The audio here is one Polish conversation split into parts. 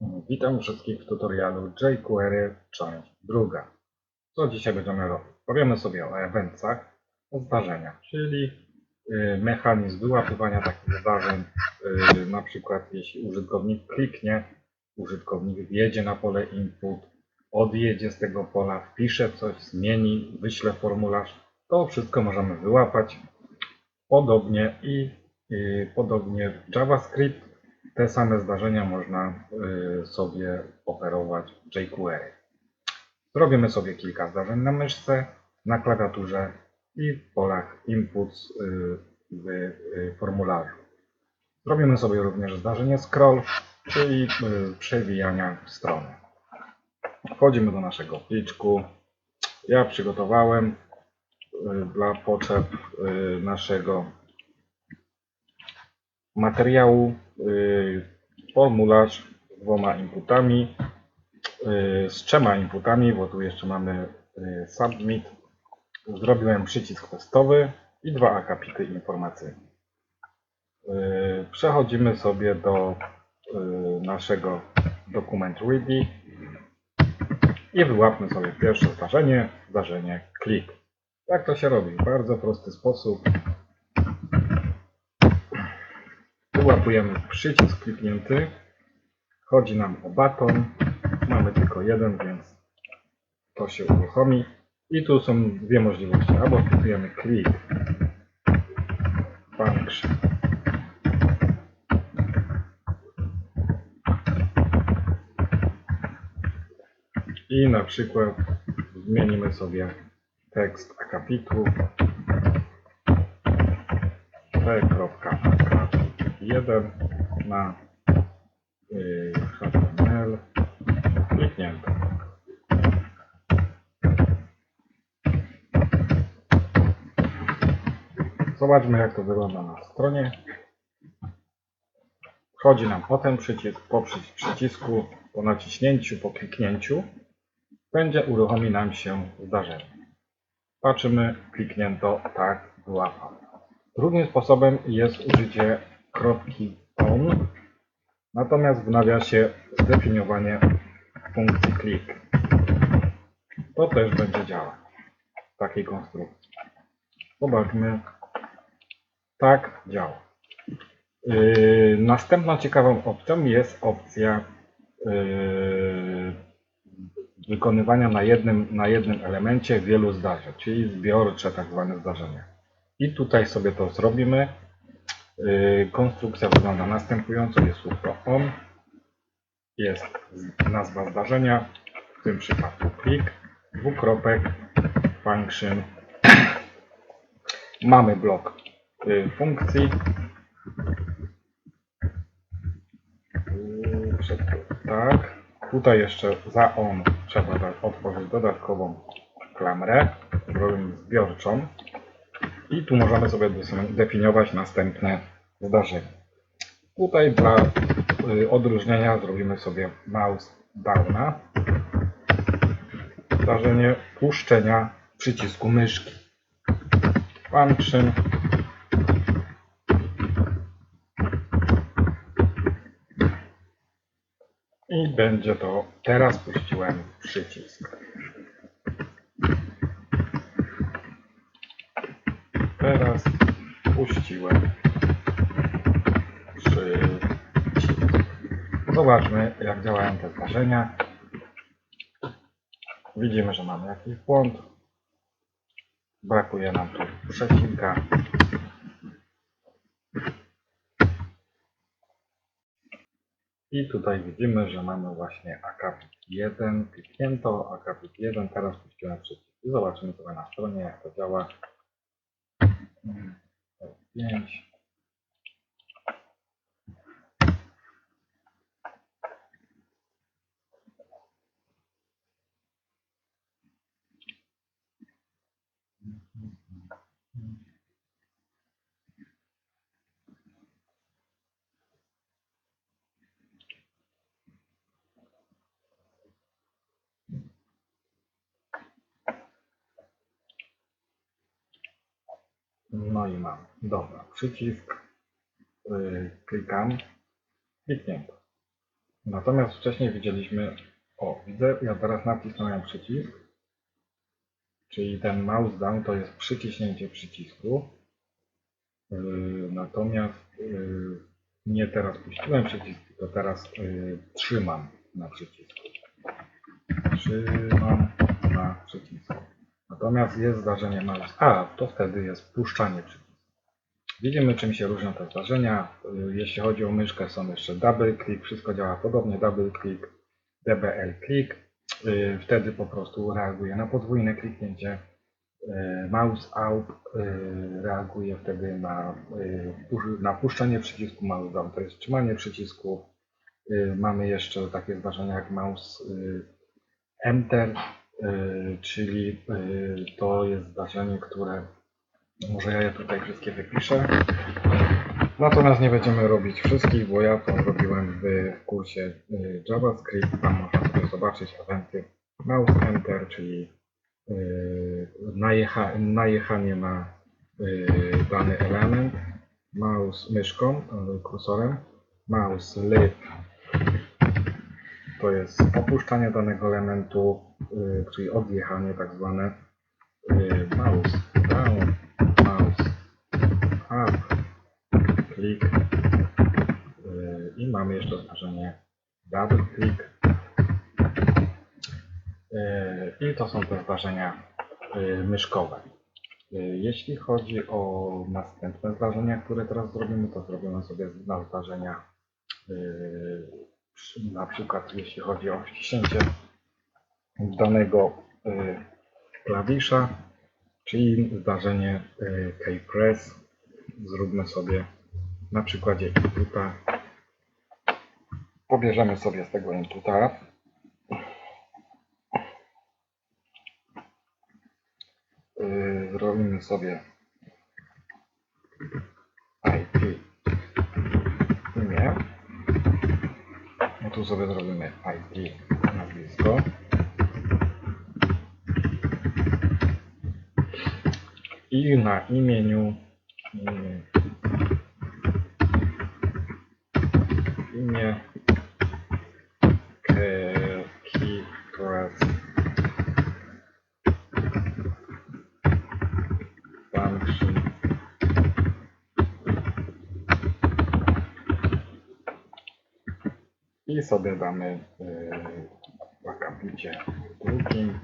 Witam wszystkich w tutorialu jQuery, część druga. Co dzisiaj będziemy robić? Powiemy sobie o eventsach, o zdarzeniach, czyli y, mechanizm wyłapywania takich zdarzeń, y, na przykład jeśli użytkownik kliknie, użytkownik wjedzie na pole input, odjedzie z tego pola, wpisze coś, zmieni, wyśle formularz, to wszystko możemy wyłapać. Podobnie i y, podobnie JavaScript te same zdarzenia można y, sobie operować jQuery. Zrobimy sobie kilka zdarzeń na myszce, na klawiaturze i w polach inputs y, w y, formularzu. Zrobimy sobie również zdarzenie scroll, czyli przewijania strony. Wchodzimy do naszego pliczku. Ja przygotowałem dla potrzeb naszego materiału y, formularz z dwoma inputami, y, z trzema inputami, bo tu jeszcze mamy y, submit. Zrobiłem przycisk testowy i dwa akapity informacyjne. Przechodzimy sobie do naszego dokumentu ready i wyłapmy sobie pierwsze zdarzenie, zdarzenie klik. Jak to się robi? W bardzo prosty sposób. Wyłapujemy przycisk kliknięty. Chodzi nam o baton. Mamy tylko jeden, więc to się uruchomi. I tu są dwie możliwości. Albo wpisujemy click function. I na przykład zmienimy sobie tekst akapitu p.akapit1 na y, HTML kliknięte. Zobaczmy jak to wygląda na stronie. Wchodzi nam potem przycisk, po przy- przycisku, po naciśnięciu, po kliknięciu będzie uruchomi nam się zdarzenie. Patrzymy, kliknięto, tak, wyłapał. Drugim sposobem jest użycie kropki on, natomiast w nawiasie zdefiniowanie funkcji click. To też będzie działać w takiej konstrukcji. Zobaczmy. Tak działa. Yy, następną ciekawą opcją jest opcja yy, wykonywania na jednym, na jednym elemencie wielu zdarzeń, czyli zbiorcze tak zwane zdarzenia. I tutaj sobie to zrobimy. Yy, Konstrukcja wygląda następująco. Jest słówko on, jest nazwa zdarzenia, w tym przypadku klik, dwukropek, function. Mamy blok yy, funkcji. Tak. Tutaj jeszcze za on trzeba otworzyć dodatkową klamrę, zrobimy zbiorczą. I tu możemy sobie def- definiować następne zdarzenie. Tutaj dla y, odróżnienia zrobimy sobie mouse downa. Zdarzenie puszczenia przycisku myszki. Function. I będzie to, teraz puściłem przycisk. Teraz puściłem przycisk. Zobaczmy, jak działają te zdarzenia. Widzimy, że mamy jakiś błąd. Brakuje nam tu przecinka. I tutaj widzimy, że mamy właśnie akapit 1 kliknięto, akapit 1, teraz puściłem przycisk. I zobaczymy sobie na stronie, jak to działa. Yeah. No i mam. Dobra, przycisk. Yy, klikam. Kliknięto. Natomiast wcześniej widzieliśmy, o widzę, ja teraz nacisnąłem przycisk, czyli ten mouse down to jest przyciśnięcie przycisku. Yy, natomiast yy, nie teraz puściłem przycisk, tylko teraz yy, trzymam na przycisku. Trzymam na przycisku. Natomiast jest zdarzenie mouse. A, to wtedy jest puszczanie przycisku. Widzimy czym się różnią te zdarzenia. Jeśli chodzi o myszkę są jeszcze double click, wszystko działa podobnie, double click, DBL click. Y, Wtedy po prostu reaguje na podwójne kliknięcie. Y, Mouse out y, reaguje wtedy na, na puszczanie przycisku mouse down, to jest trzymanie przycisku. Mamy jeszcze takie zdarzenia jak mouse enter, czyli y, to jest zdarzenie, które może ja je tutaj wszystkie wypiszę. Natomiast nie będziemy robić wszystkich, bo ja to robiłem w kursie y, JavaScript. Tam można sobie zobaczyć eventy mouse enter, czyli najecha, najechanie na dany element, mouse myszką, kursorem, mouse leave to jest opuszczanie danego elementu, y, czyli odjechanie tak zwane, y, mouse down, mouse up, click y, i mamy jeszcze zdarzenie double click i to są te zdarzenia myszkowe. Jeśli chodzi o następne zdarzenia, które teraz zrobimy, to zrobimy sobie na zdarzenia na przykład jeśli chodzi o wciśnięcie danego y, klawisza, czyli zdarzenie y, keypress. Zróbmy sobie na przykładzie inputa. Pobierzemy sobie z tego inputa. Y, Zrobimy sobie IP imię. No tu sobie zrobimy IP nazwisko. I na imieniu mm, imię Ke- Keypress Function i sobie damy yy, w akapicie drugim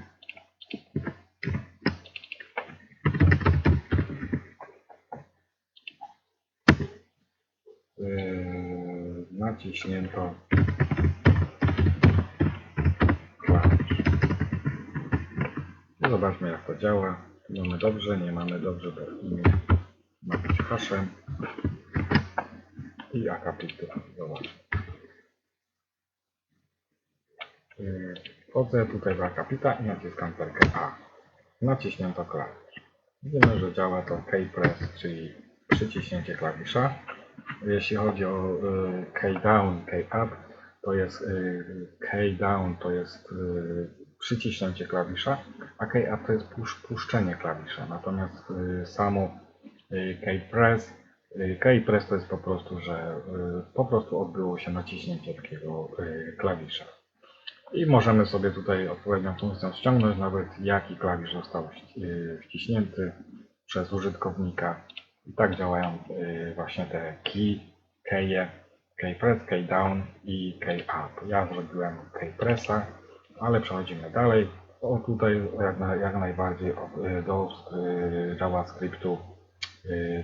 yy, naciśnięto zobaczmy jak to działa. Mamy dobrze, nie mamy dobrze, to imię ma być haszem i akapit zobaczmy. Yy, Wchodzę tutaj do akapita i naciskam literkę A. Naciśnięto klawisz. Widzimy, że działa to keypress, czyli przyciśnięcie klawisza. Jeśli chodzi o y, key down, key up, to jest y, key down to jest y, przyciśnięcie klawisza, a key up to jest pusz, puszczenie klawisza. Natomiast y, samo y, key press, y, key press to jest po prostu, że y, po prostu odbyło się naciśnięcie takiego y, klawisza. I możemy sobie tutaj odpowiednią funkcją ściągnąć nawet jaki klawisz został y, wciśnięty przez użytkownika. I tak działają y, właśnie te key, keje, key press, key down i key up. Ja zrobiłem key pressa, ale przechodzimy dalej. O tutaj jak, na, jak najbardziej y, do JavaScriptu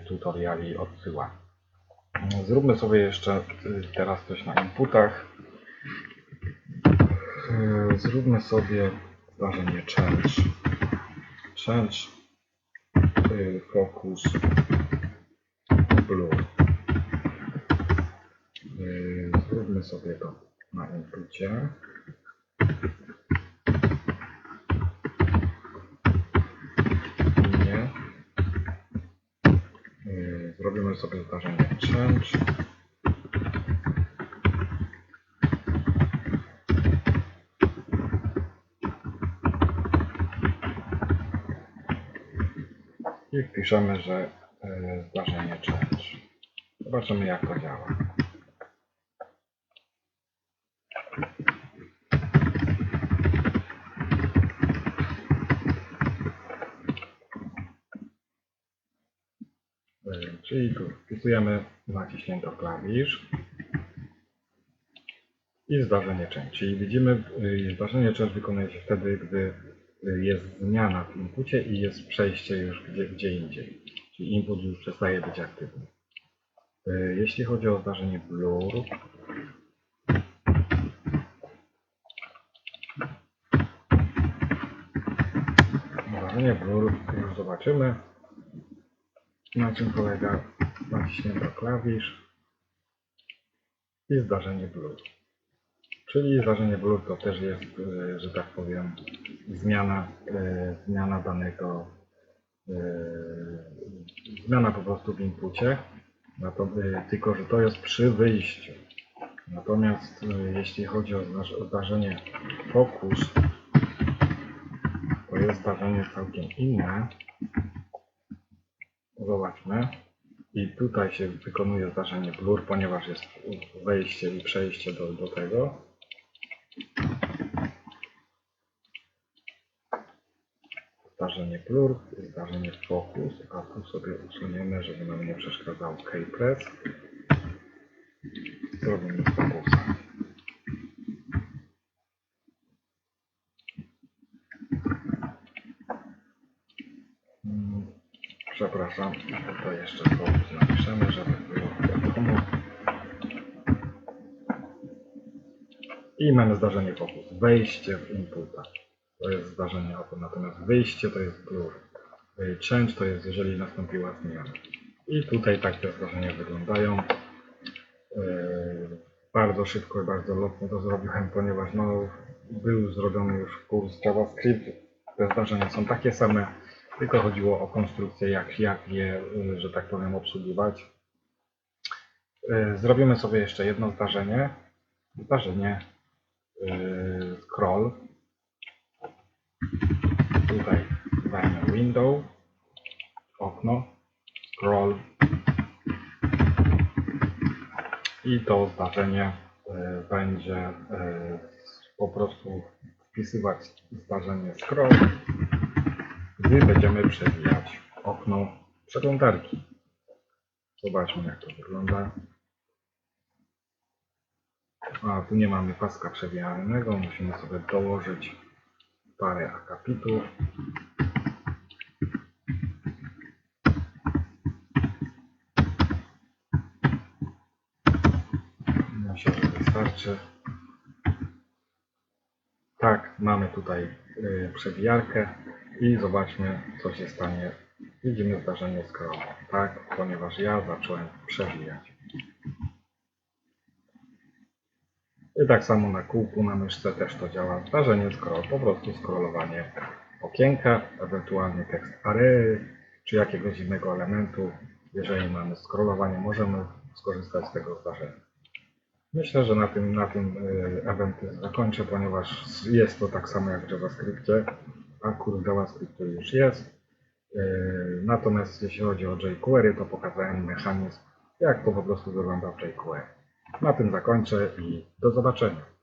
tutoriali odsyłam. Zróbmy sobie jeszcze teraz coś na inputach. Y, Zróbmy sobie zdarzenie change. Change y, focus blue. Y, Zróbmy sobie to na inpucie. Nie. Zrobimy sobie zdarzenie change. i wpiszemy, że e, zdarzenie change. Zobaczymy jak to działa. E, czyli tu wpisujemy naciśnięto klawisz i zdarzenie część. Czyli widzimy, e, zdarzenie część wykonuje się wtedy, gdy jest zmiana w inpucie i jest przejście już gdzie, gdzie indziej. Czyli input już przestaje być aktywny. Y, Jeśli chodzi o zdarzenie blur, zdarzenie blur już zobaczymy na czym polega naciśnięto klawisz i zdarzenie blur. Czyli zdarzenie blur to też jest, e, że tak powiem, zmiana, e, zmiana danego, e, zmiana po prostu w inpucie, tylko że to jest przy wyjściu. Natomiast jeśli chodzi o zdarzenie focus, to jest zdarzenie całkiem inne. Zobaczmy. I tutaj się wykonuje zdarzenie blur, ponieważ jest wejście i przejście do, do tego. Zdarzenie blur, zdarzenie focus, a tu sobie usuniemy, żeby nam nie przeszkadzał keypress. Zrobimy focusa. Mm, Przepraszam, to jeszcze focus napiszemy, żeby było wiadomo. I mamy zdarzenie focus. Wejście w inputa. To jest zdarzenie opo, natomiast wyjście to jest blur. Change to jest jeżeli nastąpiła zmiana. I tutaj tak te zdarzenia wyglądają. Bardzo szybko i bardzo lotnie to zrobiłem, ponieważ no, był zrobiony już kurs JavaScript. Te zdarzenia są takie same, tylko chodziło o konstrukcję, jak, jak je, y, że tak powiem, obsługiwać. Zrobimy sobie jeszcze jedno zdarzenie. Zdarzenie scroll. Tutaj dajmy window, okno, scroll i to zdarzenie y, będzie y, po prostu wpisywać zdarzenie scroll, gdy będziemy przewijać okno przeglądarki. Zobaczmy jak to wygląda. A tu nie mamy paska przewijalnego, musimy sobie dołożyć parę akapitów. Myślę, że wystarczy. Tak, mamy tutaj y, przewijarkę i zobaczmy co się stanie. Widzimy zdarzenie scroll, tak, ponieważ ja zacząłem przewijać. I tak samo na kółku na myszce też to działa. Zdarzenie scroll, po prostu scrollowanie okienka, ewentualnie tekst array, czy jakiegoś innego elementu. Jeżeli mamy scrollowanie, możemy skorzystać z tego zdarzenia. Myślę, że na tym, na tym y, eventy zakończę, ponieważ jest to tak samo jak w JavaScriptie, a kurs JavaScriptu już jest. Y, Natomiast jeśli chodzi o jQuery, to pokazałem mechanizm, jak to po prostu wygląda w jQuery. Na tym zakończę i do zobaczenia.